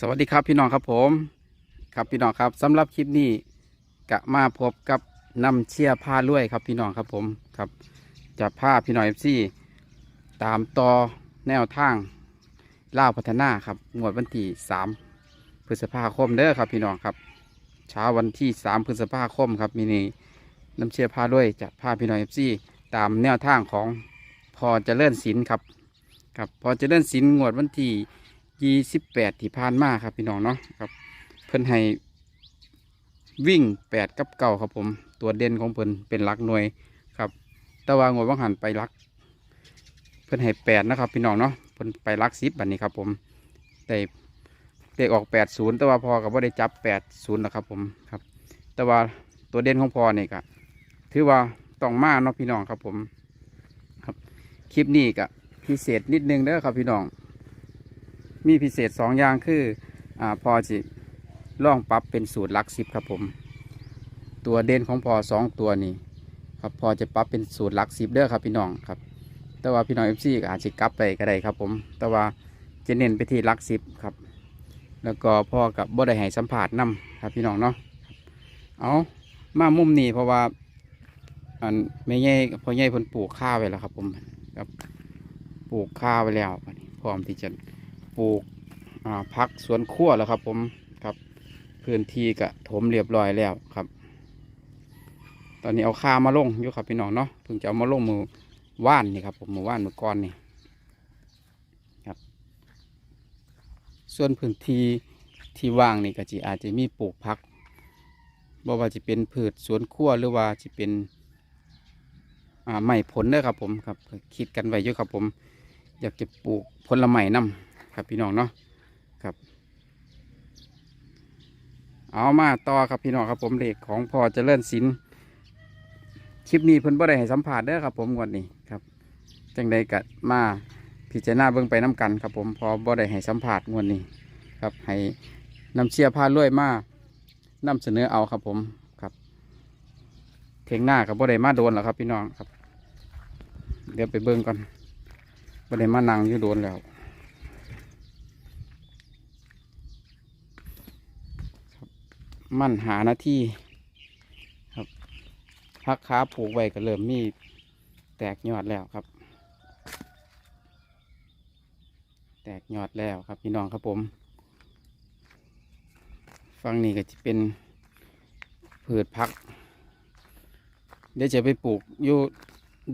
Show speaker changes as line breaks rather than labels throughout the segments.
สวัสดีครับพี่น้องครับผมครับพี่น้องครับสำหรับคลิปนี้กะมาพบกับนำเชียร์ผ้าลวยครับพี่น้องครับผมครับจะผ้าพี่น้องเอฟซีตามต่อแนวทางล่าพัฒนาครับงวดวันที่สามพฤษภาคมเด้อครับพี่น้องครับเช้าวันที่สามพฤษภาคมครับมินีน้ำเชียร์ผ้าลวยจะผ้าพี่น้องเอฟซีตามแนวทางของพอเจริญศิลป์ครับครับพอเจริญศิลป์งวดวันที่ ยี่สิบแปดที่ผ่านมาครับพี่น้องเนาะครับ เพิ่นให้วิ่งแปดกับเก่าครับผม ตัวเด่นของเพิ่นเป็นหลักหน่วยครับต่ว่างวดว่างหันไปลัก เพิ่นให้แปดนะครับ พี่น้องเนาะเพิ่นไปลักสิบบัดนี้ครับผมได้เลขออกแปดศูนย์ต่ว่าพอกับว่าได้จับแปดศูนย์นะครับผมครับต่ว่าตัวเด่นของพอเนี่ยก็ถือว่าต้องมาเนาะพี่น้องครับผม ครับคลิปนี้ก็พิเศษนิดนึงเด้อครับพี่น้อง มีพิเศษสองอย่างคืออ่าพอจิล่องปรับเป็นสูตรลักสิบครับผม ตัวเด่นของพอสองตัวนี้ครับพอจะปรับเป็นสูตรลักสิบเด้อครับพี่น้องครับ แต่ว่าพี่น้องเอฟซีอาจจะกลับไปก็ได้ครับผม แต่ว่าจะเน้นไปที่ลักสิบครับ แล้วก็พ่อกับบ่ได้ให้สัมผัสนำครับพี่น้องเนาะเอามามุมนี้เพราะว่าอันไม่ใหญ่พอใหญ่พนปลูกข้าวไว้แล้วครับผมครับปลูกข้าวไว้แล้วพร้อมที่จะ ปลูกพักสวนครัวแล้วครับ ผมครับ พื้นที่ก็ถมเรียบร้อยแล้วครับ ตอนนี้เอาข้ามาลงอยู่ครับพี่น้องเนาะเพิ่งจะเอามาลงมือว่านนี่ครับผมมือว่านมือก้อนนี่ครับ ส่วนพื้นที่ที่ว่างนี่ก็จะอาจจะมีปลูกพักบ่ว่าจะเป็นพืชสวนครัวหรือว่าจะเป็นไม้ผลเด้อครับผมครับ คิดกันไว้อยู่ครับผม อยากจะปลูกผลไม้นำ ครับพี่น้องเนาะครับ เอามาต่อครับพี่น้องครับผมเลขของพอเจริญศิลป์คลิปนี้เพิ่นบ่ได้ให้สัมผัสเด้อครับ ผมงวันนี้ครับจังใดกัดมาพิจารณาเบิ่งไปน้กันครับ ผมพอบ่ได้ให้สัมผัสงวันนี้ ครับให้นำเชียร์พาลวยมานำเสนอเอาครับผมครับเทงหน้ากับบ่ได้มาโดนหรอครับ พี่น้องครับ เดี๋ยวไปเบิ่งก่อนบ่ได้มานั่งอยู่โดนแล้ว มั่นหาหน้าที่ครับพักขาผูกไว้ก็เริ่มมีแตกยอดแล้วครับ แตกยอดแล้วครับพี่น้องครับผมฟังนี่ก็จะเป็นพืชพัก เดี๋ยวจะไปปลูกอยู่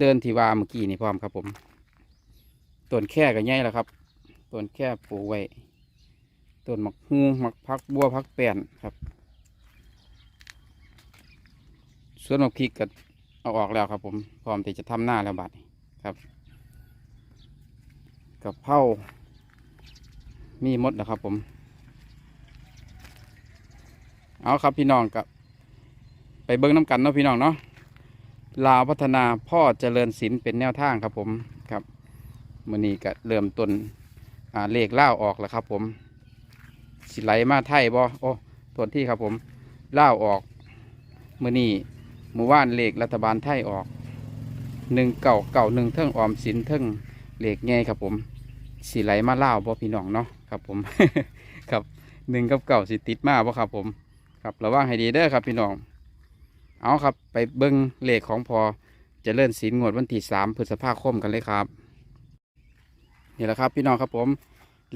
เดินทีวาเมื่อกี้นี่พร้อมครับผมต้นแค่ก็ใหญ่แล้วครับต้นแค่ปลูกไว้ต้นหมักฮูหมักพักบัวพักแป้นครับ ส่วนมะพริกก็เอาออกแล้วครับ ผมพร้อมที่จะทำหน้าแล้วบัดครับกับเผามีมดแล้วครับ ผม เอาครับพี่น้องกับ ไปเบิ้งน้ำกันเนาะพี่น้องเนาะลาวพัฒนาพ่อเจริญศิลป์เป็นแนวทางครับผมครับมือนี้ก็เริ่มต้นอ่าเลขเล่าออกแล้วครับ ผมสิไหลมาไทยบ่โอ้ตัวที่ครับผมเล่าออกมือนี้ หมู่บ้านเหลขรัฐบาลไทยออกหนึ่งเก่าเก่าหนึ่งเทิงออมสินเทิงเหลขแง่ครับผมสีไหลมาเล่าบ่พี่น้องเนาะครับผมครับหนึ่งกับเก่าสิติดมาบ่ครับผมครับระวังให้ดีเด้อครับพี่น้อง เอาครับไปเบิ้งเหลขของพอจะเลื่อนสินงวดวันที่สามพฤษภาคมกันเลยครับนี่แหละครับพี่น้องครับผม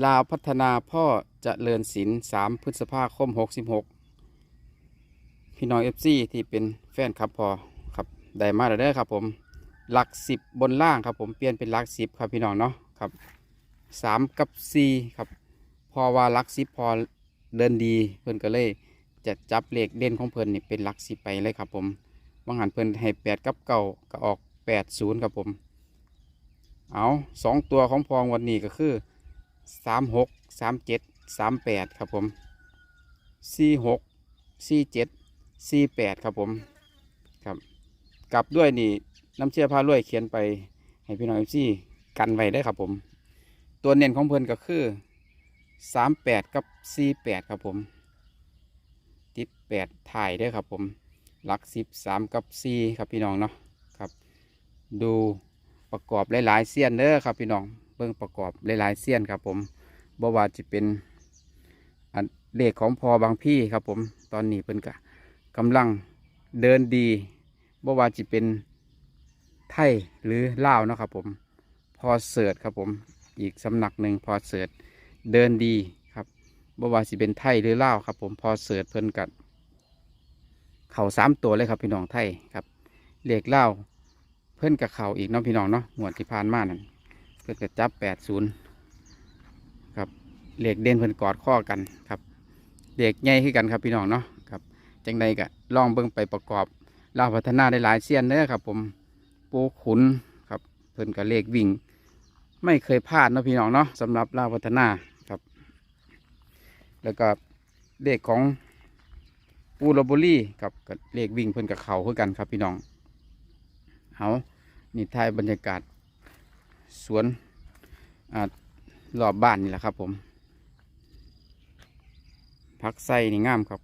ลาวพัฒนาพ่อจะเลื่อนสินสามพฤษภาคมหกสิบหก พี่น้องเอฟซีที่เป็นแฟนครับพอครับได้มาแล้วเด้อครับ ผมหลักสิบบนล่างครับ ผมเปลี่ยนเป็นหลักสิบครับพี่น้องเนาะครับสามกับสี่ครับพอว่าหลักสิบพอเดินดีเพิ่นก็เลยจะจับเลขเด่นของเพิ่นนี่เป็นหลักสิบไปเลยครับ ผมว่างหันเพิ่นให้แปดกับเก้าก็ออกแปดศูนย์ครับผม เอาสองตัวของพองวันนี้ก็คือสามหกสามเจ็ดสามแปดครับผมสี่หกสี่เจ็ด สี่แปดครับผมครับ กลับด้วยนี่น้ำเชื่อผ้าลวยเขียนไปให้พี่น้องเอฟซีกันไว้ได้ครับผม ตัวเน้นของเพิ่นก็คือสามแปดกับสี่แปดครับผม ติดแปดถ่ายได้ครับผมหลักสิบสามกับสี่ครับพี่น้องเนาะครับ ดูประกอบหลายๆเสี้ยนเด้อครับพี่น้องเบิ่งประกอบหลายๆเสี้ยนครับผมบ่ว่าจะเป็นอันเลขของพอบางพี่ครับผมตอนนี้เพิ่นกะ กำลังเดินดีบ่ว่าจะเป็นไทยหรือลาวนะครับผมพอเสิร์ชครับผมอีกสำนักหนึ่งพอเสิร์ชเดินดีครับบ่ว่าสิเป็นไทยหรือลาวครับผมพอเสิร์ชเพิ่นกัเข่าสามตัวเลยครับพี่น้องไทยครับเลขลาวเพิ่นกับเข่าอีกเนาะพี่น้องเนาะงวดที่ผ่านมานั่นเพิ่นก็จับแปดศูนย์ครับเลขเด่นเพิ่นกอดข้อกันครับเลขใหญ่ขึ้นกันครับพี่น้องเนาะ จังใดก็ลองเบิ่งไปประกอบเลาพัฒนาได้หลายเสี้ยนเด้อครับ ผมปูขุนครับเพิ่นกับเลขวิ่ง ไม่เคยพลาดนะพี่น้องเนาะสำหรับเลาพัฒนาครับ แล้วก็เลขของปูโรโบลี่กับกับเลขวิ่งเพิ่นกับเขาคือกันครับพี่น้องเอานี่ทายบรรยากาศสวนอรอบบ้านนี่แหละครับ ผมพักไส้นี่งามครับ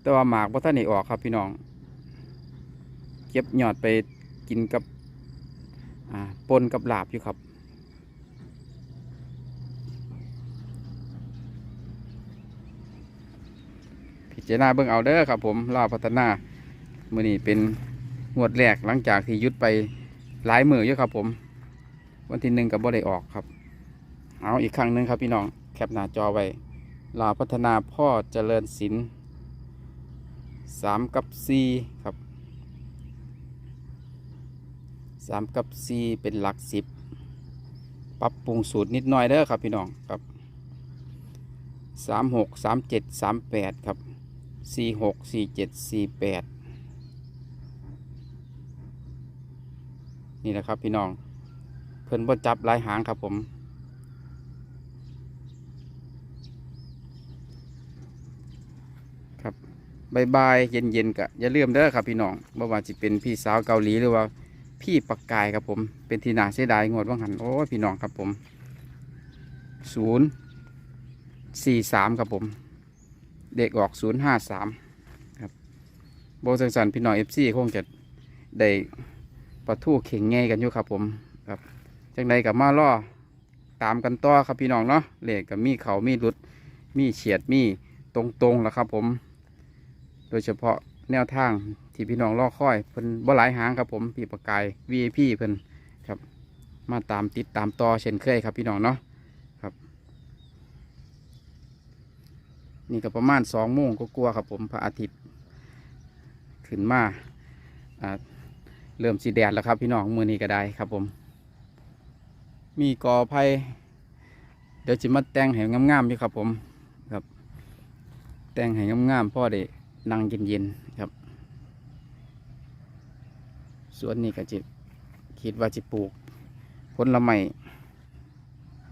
แต่ว่าหมากบ่ท่านได้ออกครับพี่น้อง เก็บยอดไปกินกับปนกับลาบอยู่ครับ พิจารณาเบิ่งเอาเด้อครับ ผมลาพัฒนามื่อนี้เป็นงวดแรกหลังจากที่ยุดไปหลายมืออยู่ครับ ผม วันที่หนึ่งกับบ่ได้ออกครับ เอาอีกครั้งหนึ่งครับพี่น้องแคปหน้าจอไว้ลาพัฒนาพ่อเจริญศิลป์ สามกับสี่ครับสามกับสี่เป็นหลักสิบปรับปรุงสูตรนิดหน่อยเด้อครับพี่น้องครับสามหกสามเจ็ดสามแปดครับสี่หกสี่เจ็ดสี่แปดนี่แหละครับพี่น้อง เพิ่นบ่จับลายหางครับผม ครั บายบายเย็นเย็นๆกะอย่าลืมเด้อครับพี่น้องบ่ว่าจะเป็นพี่สาวเกาหลีหรือว่าพี่ปักกายครับผมเป็นทีน่าเสียดายงวดว่างหันโอ้พี่น้องครับผมศูนย์สี่สามครับผม เด็กออกศูนย์ห้าสามครับโบสังสันพี่น้องเอฟซีคงจะได้ประทูเข่งไงกันอยู่ครับผมครับจังใดกับมาล่อตามกันต่อครับพี่น้องเนาะเหลขกับมีเขามีหลุด มีเฉียดมีตรงๆแล้วครับผม โดยเฉพาะแนวทางที่พี่น้องรอคอยเพิ่นบ่หลายหางครับผมพี่ประกาย VIP เพิ่นครับ มาตามติดตามต่อเช่นเคยครับพี่น้องเนาะครับ นี่ก็ประมาณสองโมงก็กลัวครับผมพระอาทิตย์ ขึ้นมาอ่าเริ่มสีแดดแล้วครับ พี่น้องมือนี้ก็ได้ครับผม มีกอไผ่เดี๋ยวจะมาแต่งให้งามๆพี่ครับผมครับ แต่งให้งามๆพ่อได้ นั่งเย็นๆครับสวนนี้ก็จะคิดว่าจะปลูกผลไม้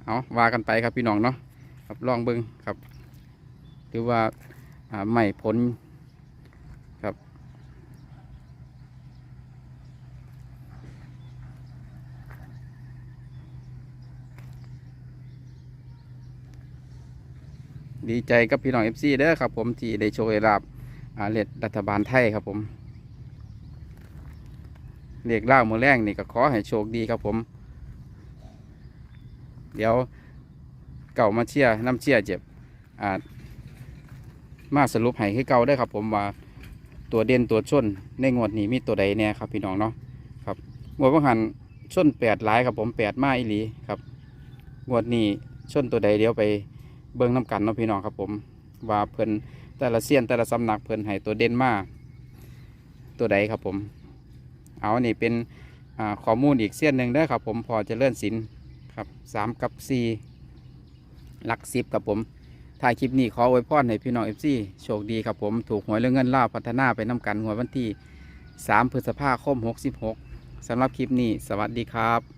เอาว่ากันไปครับพี่น้องเนาะครับลองเบิ้งครับหรือว่าไม่ผลครับ ดีใจกับพี่น้องเอฟซีเด้อครับ ผมที่ได้โชว์ได้รับ อาเล็ดรัฐบาลไทยครับผมเรียกเล่ามือแรงนี่ก็ขอให้โชคดีครับผม เดี๋ยวเก่ามาเชียน้ำเชียร์เจ็บอามาสรุปให้ให้เก่าได้ครับผมว่าตัวเด่นตัวชนในงวดนี้มีตัวใดแน่ครับพี่น้องเนาะครับงวดบางหันชนแปดหลายครับผมแปดมาอีหลีครับงวดนี้ชนตัวใดเดี๋ยวไปเบิ่งน้กันเนาะพี่น้องครับผม ว่าเพิ่น แต่ละเซียนแต่ละสำนักเพิ่นให้ตัวเด่นมาตัวใดครับผม เอานี่เป็นข้อมูลอีกเซียนหนึ่งได้ครับผมพอจะเลื่อนสินครับสามกับสี่หลักสิบครับผมถ่ายคลิปนี้ขออวยพรให้พี่น้องเอฟซีโชคดีครับผมถูกหวยเรื่องเงินล่าพัฒนาไปน้ำกันหวยวันที่ 3 พฤษภาคม 66สำหรับคลิปนี้ สวัสดีครับ